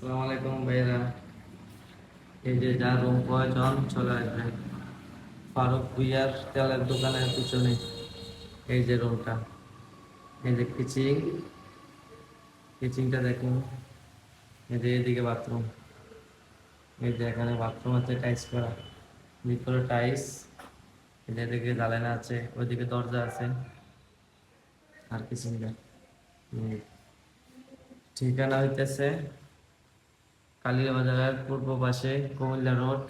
আসসালামু আলাইকুম ভাইরা এই যে যা রুম প্রয়োজন চলে আসবে? ফারুক ভুইয়ার তেলের দোকানের পিছনে। এই যে রুমটা। এই যে কিচিং। কিচিংটা দেখুন। এই যে এদিকে বাথরুম। এই যে এখানে বাথরুম আছে টাইস করা। ভিতরে টাইস এদিকে জ্বালানা আছে, ওইদিকে দরজা আছে। আর কিচিংটা। হুম। ঠিকানা হইতেছে কালীর বাজারের পূর্ব পাশে কুমিল্লা রোড,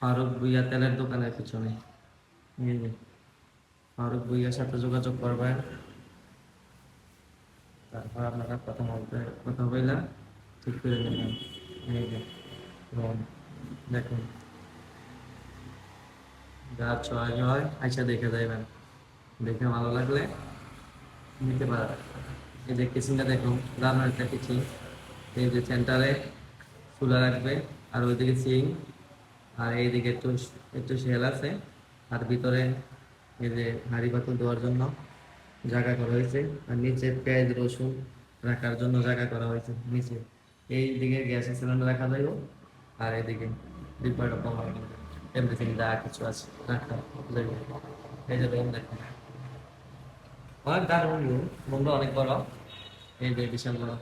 ফারুক ভুইয়া তেলের দোকানের পিছনে। ফারুক ভুইয়ার সাথে যোগাযোগ করবেন। তারপর আপনারা কথা বলতে কথা বললা ঠিক করে নেবেন। এই যে দেখুন। যা চয়েস হয়, আইসা দেখে যাইবেন। দেখে ভালো লাগলে নিতে পারেন। এই যে কিচিংটা দেখুন রান্নার একটা এই যে, সেন্টারে চুলা রাখবে। আর ওইদিকে সিং, আর এইদিকে একটু একটু শেল আছে। আর ভিতরে এই যে হাঁড়ি পাতুল দেওয়ার জন্য জায়গা করা হয়েছে। আর নিচে পেঁয়াজ, রসুন রাখার জন্য জায়গা করা হয়েছে নিচে। এই দিকে গ্যাসের সিলিন্ডার রাখা যাইব। আর এদিকে ডিব্বাটা কমা এভরিথিং যা কিছু আছে রাখা যাইব। এই যে রুম দেখুন। অনেক দারুণ রুম রুমটা অনেক বড়। এই যে বিশাল বড়।